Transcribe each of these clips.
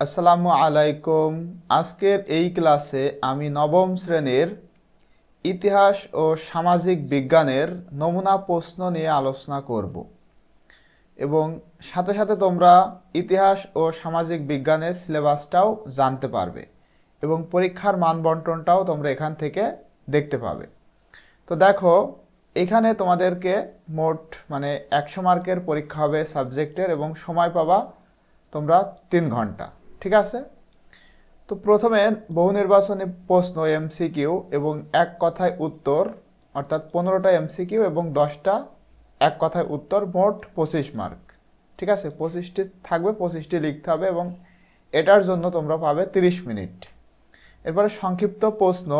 আসসালামু আলাইকুম। আজকের এই ক্লাসে আমি নবম শ্রেণির ইতিহাস ও সামাজিক বিজ্ঞানের নমুনা প্রশ্ন নিয়ে আলোচনা করব। এবং সাথে সাথে তোমরা ইতিহাস ও সামাজিক বিজ্ঞানের সিলেবাসটাও জানতে পারবে এবং পরীক্ষার মানবন্টনটাও তোমরা এখান থেকে দেখতে পাবে। তো দেখো, এখানে তোমাদেরকে মোট মানে একশো মার্কের পরীক্ষা হবে সাবজেক্টের এবং সময় পাবা তোমরা তিন ঘণ্টা। ঠিক আছে? তো প্রথমে বহু নির্বাচনী প্রশ্ন এমসিকিউ এবং এক কথায় উত্তর, অর্থাৎ পনেরোটা এমসিকিউ এবং দশটা এক কথায় উত্তর, মোট পঁচিশ মার্ক। ঠিক আছে? পঁচিশটি থাকবে, পঁচিশটি লিখতে হবে এবং এটার জন্য তোমরা পাবে তিরিশ মিনিট। এরপরে সংক্ষিপ্ত প্রশ্ন,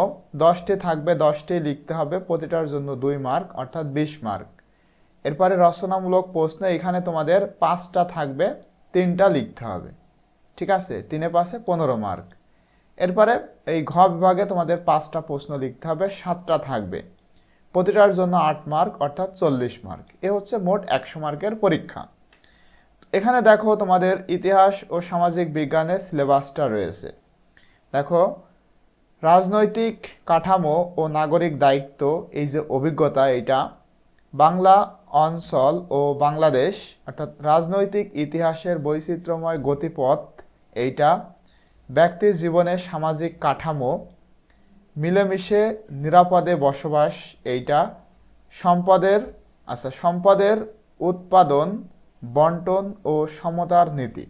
দশটি থাকবে, দশটি লিখতে হবে, প্রতিটার জন্য দুই মার্ক, অর্থাৎ বিশ মার্ক। এরপরে রচনামূলক প্রশ্ন, এখানে তোমাদের পাঁচটা থাকবে, তিনটা লিখতে হবে। ঠিক আছে? তিনে পাশে পনেরো মার্ক এরপরে এই ঘ বিভাগে তোমাদের পাঁচটা প্রশ্ন লিখতে হবে, সাতটা থাকবে। প্রতিটার জন্য আট মার্ক অর্থাৎ চল্লিশ মার্ক এ হচ্ছে মোট একশো মার্কের পরীক্ষা। এখানে দেখো তোমাদের ইতিহাস ও সামাজিক বিজ্ঞানের সিলেবাসটা রয়েছে। দেখো, রাজনৈতিক কাঠামো ও নাগরিক দায়িত্ব, এই যে অভিজ্ঞতা এটা, বাংলা অঞ্চল ও বাংলাদেশ, অর্থাৎ রাজনৈতিক ইতিহাসের বৈচিত্র্যময় গতিপথ এইটা ব্যক্তির জীবনে সামাজিক কাঠামো, মিলেমিশে নিরাপদে বসবাস, এইটা সম্পদের আচ্ছা সম্পদের উৎপাদন, বন্টন ও সমতার নীতি।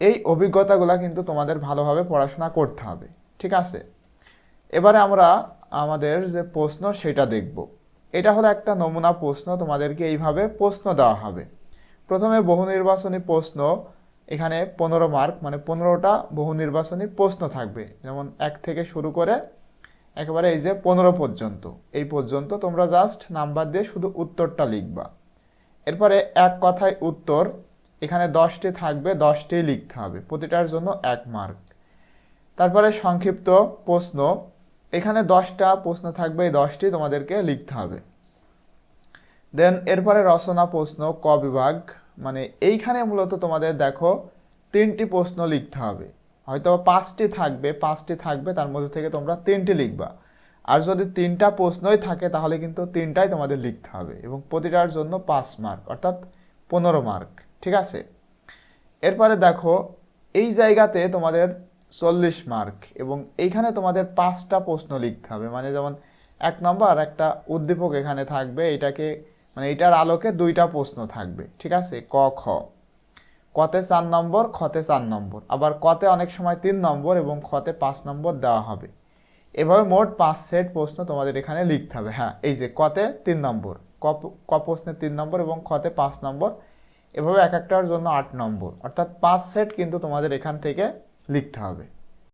এই অভিজ্ঞতাগুলো কিন্তু তোমাদের ভালোভাবে পড়াশোনা করতে হবে, ঠিক আছে? এবারে আমরা আমাদের যে প্রশ্ন সেটা দেখব। এটা হলো একটা নমুনা প্রশ্ন, তোমাদেরকে এইভাবে প্রশ্ন দেওয়া হবে। প্রথমে বহু নির্বাচনী প্রশ্ন এখানে পনেরো মার্ক মানে পনেরোটা বহু নির্বাচনী প্রশ্ন থাকবে। যেমন এক থেকে শুরু করে একেবারে এই যে পনেরো পর্যন্ত। এই পর্যন্ত তোমরা জাস্ট নাম্বার দিয়ে শুধু উত্তরটা লিখবা। এরপরে এক কথায় উত্তর, এখানে দশটি থাকবে দশটি লিখতে হবে। প্রতিটার জন্য এক মার্ক তারপরে সংক্ষিপ্ত প্রশ্ন, এখানে দশটা প্রশ্ন থাকবে, এই দশটি তোমাদেরকে লিখতে হবে। দেন এরপরে রচনা প্রশ্ন, ক বিভাগ মানে এইখানে মূলত তোমাদের দেখো তিনটি প্রশ্ন লিখতে হবে। হয়তো পাঁচটি থাকবে পাঁচটি থাকবে, তার মধ্যে থেকে তোমরা তিনটি লিখবা। আর যদি তিনটা প্রশ্নই থাকে, তাহলে কিন্তু তিনটাই তোমাদের লিখতে হবে এবং প্রতিটার জন্য পাঁচ মার্ক অর্থাৎ পনেরো মার্ক ঠিক আছে? এরপরে দেখো, এই জায়গাতে তোমাদের চল্লিশ মার্ক এবং এইখানে তোমাদের পাঁচটা প্রশ্ন লিখতে হবে। মানে যেমন এক নম্বর একটা উদ্দীপক এখানে থাকবে, এটাকে মানে এটার আলোকে দুইটা প্রশ্ন থাকবে, ঠিক আছে? ক, খ। কতে চার নম্বর, খতে চার নম্বর। আবার কতে অনেক সময় তিন নম্বর এবং খতে পাঁচ নম্বর দেওয়া হবে। এভাবে মোট পাঁচ সেট প্রশ্ন তোমাদের এখানে লিখতে হবে। হ্যাঁ এই যে কতে তিন নম্বর, ক প্রশ্নে তিন নম্বর এবং খতে পাঁচ নম্বর। এভাবে এক একটার জন্য আট নম্বর। অর্থাৎ পাঁচ সেট কিন্তু তোমাদের এখান থেকে লিখতে হবে।